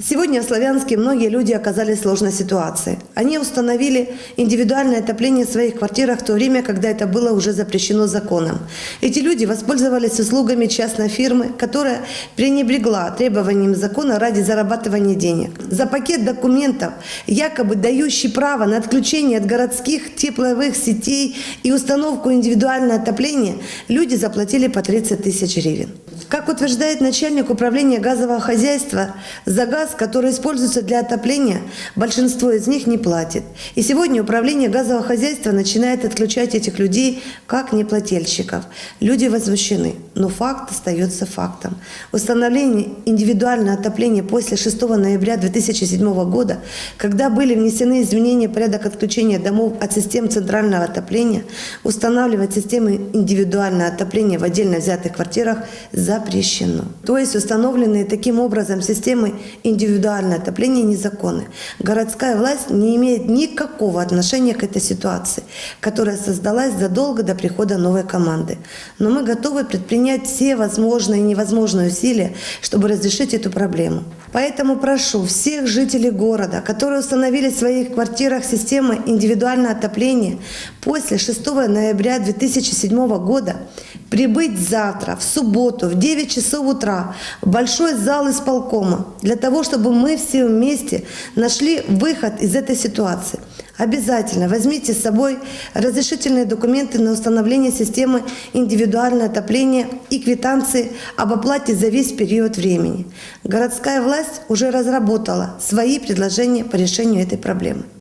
Сегодня в Славянске многие люди оказались в сложной ситуации. Они установили индивидуальное отопление в своих квартирах в то время, когда это было уже запрещено законом. Эти люди воспользовались услугами частной фирмы, которая пренебрегла требованиям закона ради зарабатывания денег. За пакет документов, якобы дающий право на отключение от городских тепловых сетей и установку индивидуального отопления, люди заплатили по 30 тысяч гривен. Как утверждает начальник управления газового хозяйства, за газ, который используется для отопления, большинство из них не платит. И сегодня управление газового хозяйства начинает отключать этих людей как неплательщиков. Люди возмущены, но факт остается фактом. Установление индивидуального отопления после 6 ноября 2007 года, когда были внесены изменения порядок отключения домов от систем центрального отопления, устанавливать системы индивидуального отопления в отдельно взятых квартирах запрещено. То есть установленные таким образом системы индивидуального отопления незаконны. Городская власть не имеет никакого отношения к этой ситуации, которая создалась задолго до прихода новой команды. Но мы готовы предпринять все возможные и невозможные усилия, чтобы разрешить эту проблему. Поэтому прошу всех жителей города, которые установили в своих квартирах системы индивидуального отопления после 6 ноября 2007 года, прибыть завтра, в субботу, в 9 часов утра в большой зал исполкома, для того, чтобы мы все вместе нашли выход из этой ситуации. Обязательно возьмите с собой разрешительные документы на установление системы индивидуального отопления и квитанции об оплате за весь период времени. Городская власть уже разработала свои предложения по решению этой проблемы.